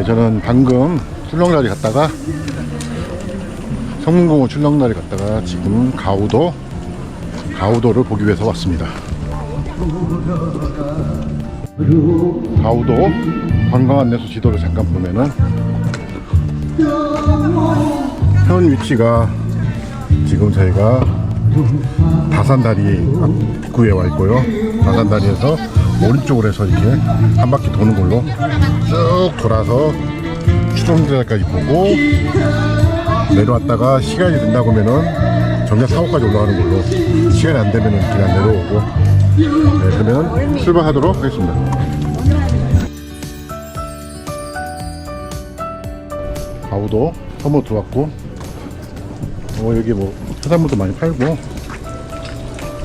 네, 저는 방금 출렁다리 갔다가 성문공원 출렁다리 갔다가 지금 가우도 가우도를 보기 위해서 왔습니다. 가우도 관광 안내소 지도를 잠깐 보면은 현 위치가 지금 저희가 다산다리 입구에 와 있고요. 다산다리에서 오른쪽으로 해서 이렇게 한 바퀴 도는 걸로 쭉 돌아서 추정대까지 보고 내려왔다가 시간이 된다고 하면은 정작 사고까지 올라가는 걸로 시간이 안 되면은 그냥 내려오고 네, 그러면 출발하도록 하겠습니다. 가우도 선물 들어왔고 어, 여기 뭐 해산물도 많이 팔고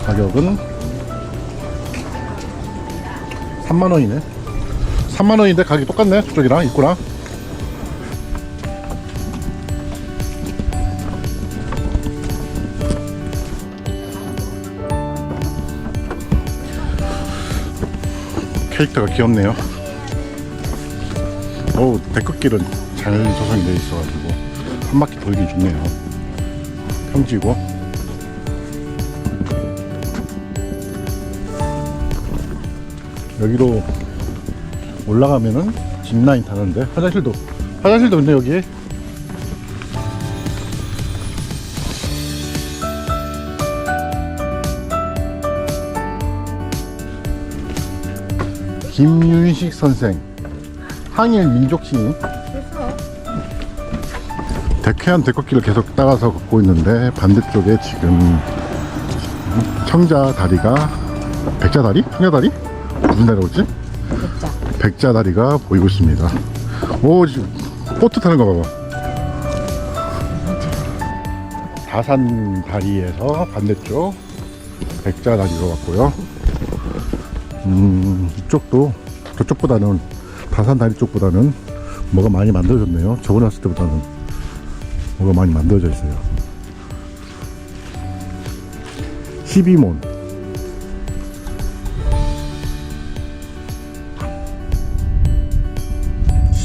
가격은 3만원이네. 3만원인데 가격이 똑같네 저쪽이랑 입구랑. 캐릭터가 귀엽네요. 어우 데크길은 잘 조성이 되어 있어가지고 한 바퀴 돌기 좋네요. 평지고 여기로 올라가면은 짚라인 타는데 화장실도 화장실도 있네 여기 김윤식 선생 항일 민족 시인 대쾌한 데크길을 계속 따라서 걷고 있는데 반대쪽에 지금 청자 다리가 백자 다리? 청자 다리? 무슨 다리라고 했지? 백자. 백자 다리가 보이고 있습니다. 오 지금 보트 타는 거 봐봐. 다산 다리에서 반대쪽 백자 다리로 왔고요. 음 이쪽도 저쪽보다는 다산 다리 쪽보다는 뭐가 많이 만들어졌네요. 저번에 왔을 때보다는 뭐가 많이 만들어져 있어요. 12몬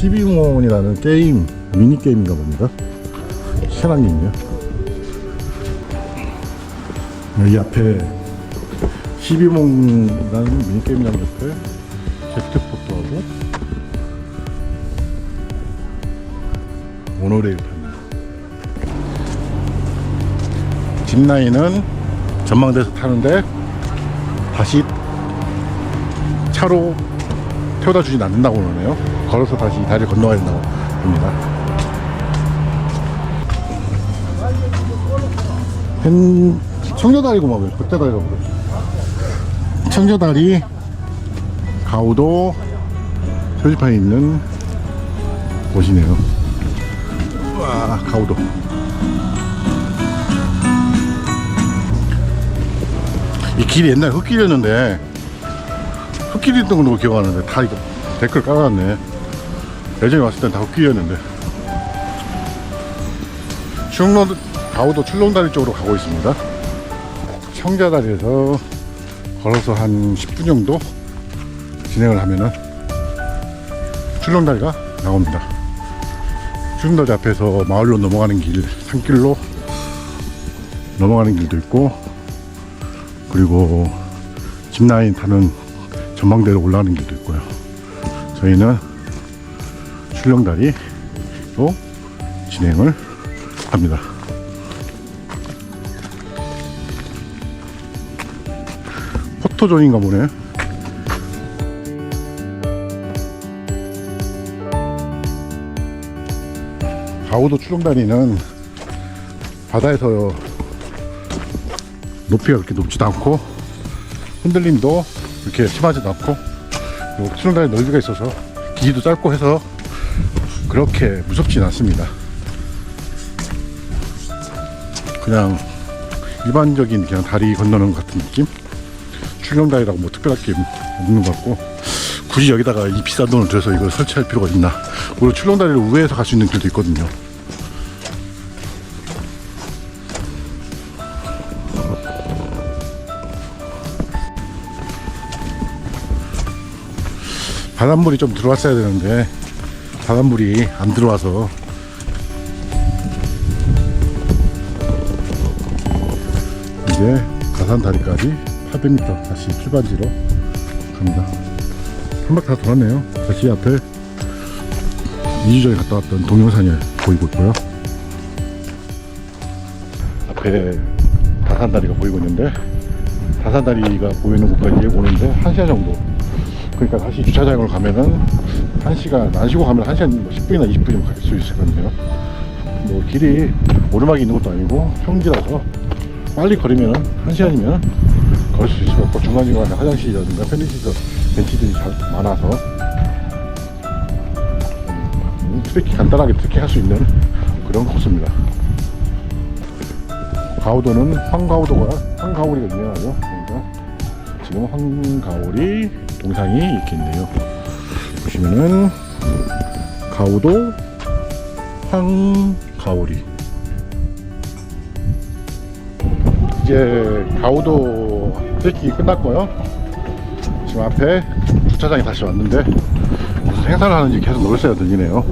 시비몬이라는 게임 미니 게임인가 봅니다. 희한한 게임이요. 여기 앞에 시비몬이라는 미니 게임이라는 옆에 제트포트하고 모노레일 탑니다. 짚라인은 전망대에서 타는데 다시 차로 태워다 주진 않는다고 그러네요. 걸어서 다시 다리를 건너야 된다고 합니다. 현 청저다리구만 왜 백자다리가 그래? 청저다리 가우도 표지판이 있는 곳이네요. 와 가우도. 이 길이 옛날 흙길이었는데 흙길이 있던 걸로 기억하는데 다 이거 댓글 깔아놨네. 예전에 왔을 땐다 흙길이었는데. 충long 가우도 출렁다리 쪽으로 가고 있습니다. 청자다리에서 걸어서 한 10분 정도 진행을 하면은 출렁다리가 나옵니다. 출렁다리 앞에서 마을로 넘어가는 길 산길로 넘어가는 길도 있고 그리고 짚라인 타는 전망대로 올라가는 길도 있고요. 저희는 출렁다리로 진행을 합니다. 포토존인가 보네. 가우도 출렁다리는 바다에서 높이가 그렇게 높지도 않고 흔들림도 이렇게 심하지도 않고 그리고 수영장에 넓이가 있어서 길이도 짧고 해서 그렇게 무섭진 않습니다. 그냥 일반적인 그냥 다리 건너는 것 같은 느낌? 출렁다리라고 뭐 특별할 게 없는 것 같고 굳이 여기다가 이 비싼 돈을 들여서 이걸 설치할 필요가 있나 그리고 출렁다리를 우회해서 갈 수 있는 길도 있거든요 바닷물이 좀 들어왔어야 되는데 바닷물이 안 들어와서 이제 가산 다리까지 800m 다시 출발지로 갑니다. 한 바퀴 다 돌았네요. 다시 앞에 2주 전에 갔다 왔던 동영산이 보이고 있고요. 앞에 다산다리가 보이고 있는데 다산다리가 보이는 곳까지 오는데 1시간 정도 그러니까 다시 주차장으로 가면은 1시간 안 쉬고 가면 1시간 뭐 10분이나 20분이면 갈 수 있을 거든요 뭐 길이 오르막이 있는 것도 아니고 평지라서 빨리 걸으면 1시간이면 걸을 수 있을 것 같고 중간중간에 화장실이라든가 편의시설 벤치들이 잘 많아서 음, 트레킹 간단하게 트레킹 할 수 있는 그런 코스입니다 가우도는 황가우도가 황가오리가 유명하죠. 그러니까 지금 황가오리 동상이 이렇게 있네요. 보시면은 가우도 황가오리 이제 가우도 트레킹이 끝났고요. 지금 앞에 주차장에 다시 왔는데 무슨 행사를 하는지 계속 놀새가 들리네요.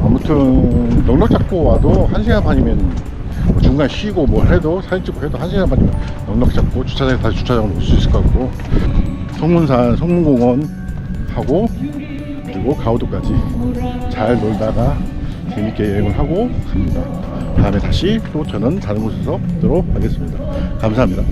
아무튼 넉넉 잡고 와도 1시간 반이면 뭐 중간 쉬고 뭘 해도 사진 찍고 해도 1시간 반이면 넉넉 잡고 주차장에 다시 주차장으로 올 수 있을 것 같고. 성문산 성문공원 하고 그리고 가우도까지 잘 놀다가 재밌게 여행을 하고 갑니다. 다음에 다시 또 저는 다른 곳에서 뵙도록 하겠습니다. 감사합니다